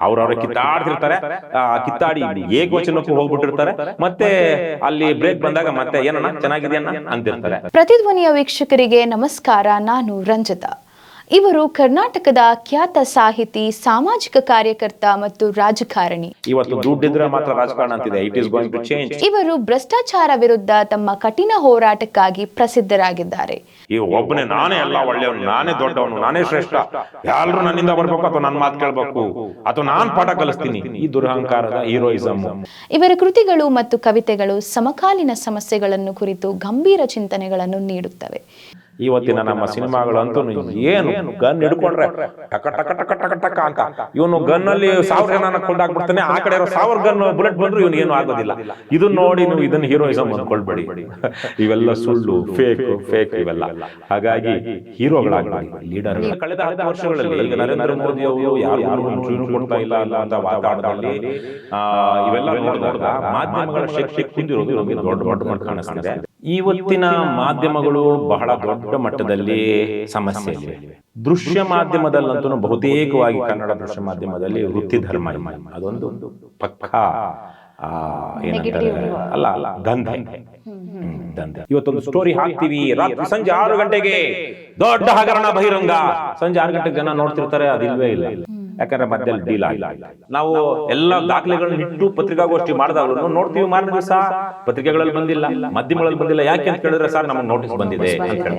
ಅವ್ರವ್ರ ಕಿತ್ತಾಡ್ತಿರ್ತಾರೆ. ಕಿತ್ತಾಡಿ ಏಕವಚನಕ್ಕೂ ಹೋಗ್ಬಿಟ್ಟಿರ್ತಾರೆ. ಮತ್ತೆ ಅಲ್ಲಿ ಬ್ರೇಕ್ ಬಂದಾಗ ಮತ್ತೆ ಏನಣ್ಣ? ಚೆನ್ನಾಗಿದೆಯಣ್ಣ? ಅಂತಿರ್ತಾರೆ. ಪ್ರತಿಧ್ವನಿಯ ವೀಕ್ಷಕರಿಗೆ ನಮಸ್ಕಾರ. ನಾನು ರಂಜಿತಾ. ಇವರು ಕರ್ನಾಟಕದ ಖ್ಯಾತ ಸಾಹಿತಿ ಸಾಮಾಜಿಕ ಕಾರ್ಯಕರ್ತ ಮತ್ತು ರಾಜಕಾರಣಿ. ಮಾತ್ರ ರಾಜಕಾರಣ ಅಂತಿದೆ. It is going to change ಇವರು ಭ್ರಷ್ಟಾಚಾರ ವಿರುದ್ಧ ತಮ್ಮ ಕಠಿಣ ಹೋರಾಟಕ್ಕಾಗಿ ಪ್ರಸಿದ್ಧರಾಗಿದ್ದಾರೆ. ಈ ಒಬ್ಬನೇ ನಾನೇ ಎಲ್ಲ ಒಳ್ಳೆಯವನು. ನಾನೇ ದೊಡ್ಡವನು. ನಾನೇ ಶ್ರೇಷ್ಠ. ಯಾರು ನನ್ನಿಂದ ಬರ್ಬೇಕು ಅಥವಾ ನನ್ನ ಮಾತು ಕೇಳಬೇಕು? ಅಥವಾ ನಾನು ಪಾಠ ಕಲಿಸ್ತೀನಿ? ಈ ದುರಹಂಕಾರದ ಹೀರೋಯಿಸಮ್ ಇವರ ಕೃತಿಗಳು ಮತ್ತು ಕವಿತೆಗಳು ಸಮಕಾಲೀನ ಸಮಸ್ಯೆಗಳನ್ನು ಕುರಿತು ಗಂಭೀರ ಚಿಂತನೆಗಳನ್ನು ನೀಡುತ್ತವೆ. ಇವತ್ತಿನ ನಮ್ಮ ಸಿನಿಮಾಗಳಂತೂ ಏನು ಗನ್ ಹಿಡ್ಕೊಂಡ್ರೆ ಟಕ ಟಕ ಟಕ ಟಕ ಟಕ ಅಂತ ಇವನು ಗನ್ ಅಲ್ಲಿ ಸಾವಿರ ಜನ ಕೊಂಡಾಗ್ಬಿಡ್ತಾನೆ ಆ ಕಡೆ ಸಾವಿರ ಗನ್ ಬುಲೆಟ್ ಬಂದ್ರು ಇವನು ಏನು ಆಗೋದಿಲ್ಲ. ಇದನ್ನ ನೋಡಿ ನೀವು ಇದನ್ನ ಹೀರೋಯಿಸಮ್ ಅಂದ್ಕೊಳ್ಬೇಡಿ. ಇವೆಲ್ಲ ಸುಳ್ಳು ಫೇಕ್ ಫೇಕ್ ಇವೆಲ್ಲ. ಹಾಗಾಗಿ ಹೀರೋಗಳಾಗಲಿ ಲೀಡರ್ ಕಳೆದ ಹತ್ತು ವರ್ಷಗಳಲ್ಲಿ ಈಗ ನರೇಂದ್ರ ಮೋದಿ ಅವರು ಯಾರು ಚೂರು ಕೊಡ್ತಾ ಇಲ್ಲ ಅಂತ ವಾತಾವರಣದಲ್ಲಿ ಆ, ಇವೆಲ್ಲ ನೋಡಿದಾಗ ಮಾಧ್ಯಮಗಳ ಶಕ್ತಿ ಕುಂದಿರೋದು ನಮಗೆ ದೊಡ್ಡ ದೊಡ್ಡ ಮಟ್ಟ ಕಾಣಿಸ್ತಿದೆ. ಇವತ್ತಿನ ಮಾಧ್ಯಮಗಳು ಬಹಳ ದೊಡ್ಡ ಮಟ್ಟದಲ್ಲಿ ಸಮಸ್ಯೆ ಇದೆ ದೃಶ್ಯ ಮಾಧ್ಯಮದಲ್ಲಂತೂ ಬಹುತೇಕವಾಗಿ ಕನ್ನಡ ದೃಶ್ಯ ಮಾಧ್ಯಮದಲ್ಲಿ ವೃತ್ತಿ ಧರ್ಮ. ಅದೊಂದು ಪಕ್ಕ ಆ, ಏನಂತಾರೆ? ಅಲ್ಲ ಅಲ್ಲ ದಂಧೆ. ಹ್ಮ್, ದಂಧೆ. ಇವತ್ತೊಂದು ಸ್ಟೋರಿ ಹಾಕ್ತಿವಿ. ರಾತ್ರಿ ಸಂಜೆ ಆರು ಗಂಟೆಗೆ ದೊಡ್ಡ ಹಗರಣ ಬಹಿರಂಗ. ಸಂಜೆ ಆರು ಗಂಟೆಗೆ ಜನ ನೋಡ್ತಿರ್ತಾರೆ ಅದಿಲ್ವೇ ಇಲ್ಲ. ಯಾಕಂದ್ರೆ ಮಧ್ಯದಲ್ಲಿ ಡೀಲ್ ಆಗಿಲ್ಲ ನಾವು ಎಲ್ಲ ದಾಖಲೆಗಳನ್ನ ಇಟ್ಟು ಪತ್ರಿಕಾಗೋಷ್ಠಿ ಮಾಡಿದಾಗ್ಲೂ ನೋಡ್ತೀವಿ ಮಾರನೇ ದಿವಸ ಪತ್ರಿಕೆಗಳಲ್ಲಿ ಬಂದಿಲ್ಲ. ಮಾಧ್ಯಮಗಳಲ್ಲಿ ಬಂದಿಲ್ಲ. ಯಾಕೆ ಅಂತ ಕೇಳಿದ್ರೆ ಸರ್ ನಮಗೆ ನೋಟಿಸ್ ಬಂದಿದೆ ಅಂತ ಹೇಳ್ತಾರೆ.